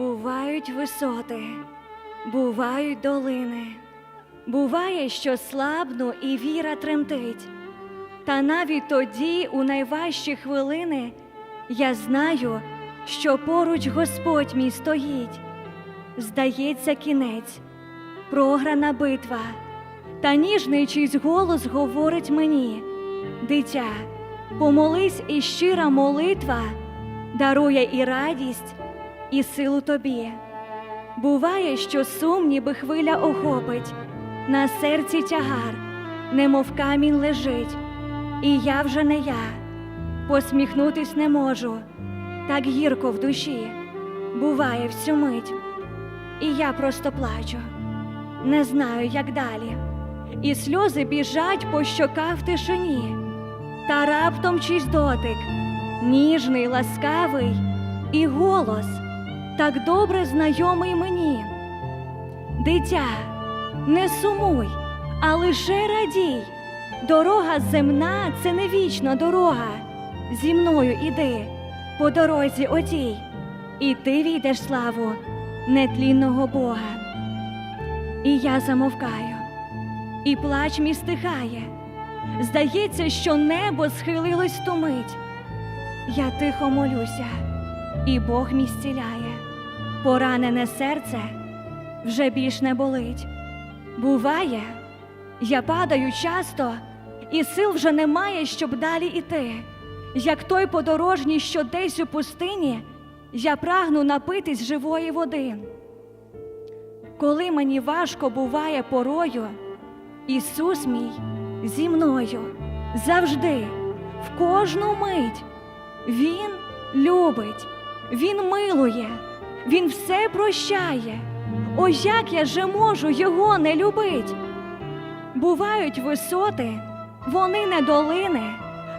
Бувають висоти, бувають долини. Буває, що слабну і віра тремтить. Та навіть тоді, у найважчі хвилини, я знаю, що поруч Господь мій стоїть. Здається, кінець, програна битва, та ніжний чийсь голос говорить мені: Дитя, помолись і щира молитва дарує і радість, і силу тобі. Буває, що сум ніби хвиля охопить, на серці тягар, немов камінь лежить, і я вже не я, посміхнутись не можу, так гірко в душі, буває всю мить, і я просто плачу, не знаю, як далі, і сльози біжать по щоках в тишині, та раптом чийсь дотик, ніжний, ласкавий, і голос так добре знайомий мені. Дитя, не сумуй, а лише радій. Дорога земна це не вічна дорога. Зі мною іди по дорозі отій, і ти війдеш славу нетлінного Бога. І я замовкаю, і плач мій стихає. Здається, що небо схилилось ту мить. Я тихо молюся, і Бог мій зціляє. Поранене серце вже більш не болить. Буває, я падаю часто, і сил вже немає, щоб далі іти. Як той подорожній, що десь у пустині, я прагну напитись живої води. Коли мені важко буває порою, Ісус мій зі мною завжди, в кожну мить. Він любить, Він милує, Він все прощає. О, як я же можу його не любить? Бувають висоти, вони не долини,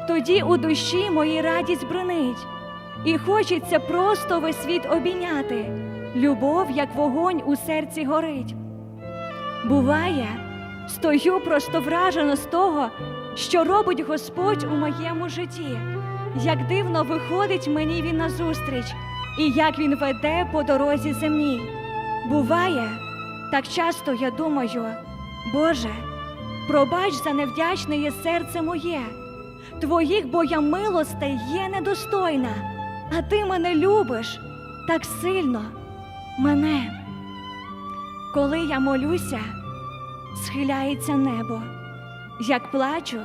тоді у душі моїй радість бринить, і хочеться просто весь світ обійняти. Любов, як вогонь у серці горить. Буває, стою просто вражено з того, що робить Господь у моєму житті, як дивно виходить мені він назустріч, і як він веде по дорозі земній. Буває, так часто я думаю, Боже, пробач за невдячне є серце моє, твоїх бо милостей є недостойна, а ти мене любиш так сильно, мене. Коли я молюся, схиляється небо, як плачу,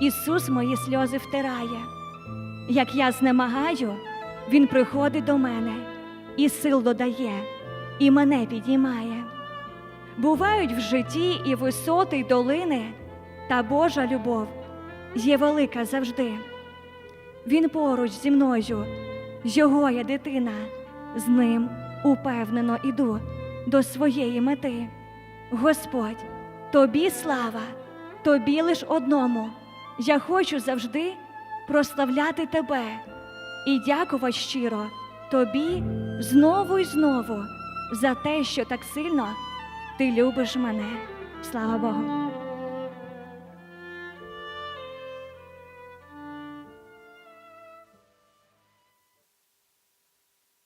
Ісус мої сльози втирає. Як я знемагаю, Він приходить до мене і сил додає, і мене підіймає. Бувають в житті і висоти, й долини, та Божа любов є велика завжди. Він поруч зі мною, його я дитина, з ним упевнено іду до своєї мети. Господь, тобі слава, тобі лиш одному. Я хочу завжди прославляти тебе і дякувати щиро тобі знову і знову за те, що так сильно ти любиш мене. Слава Богу.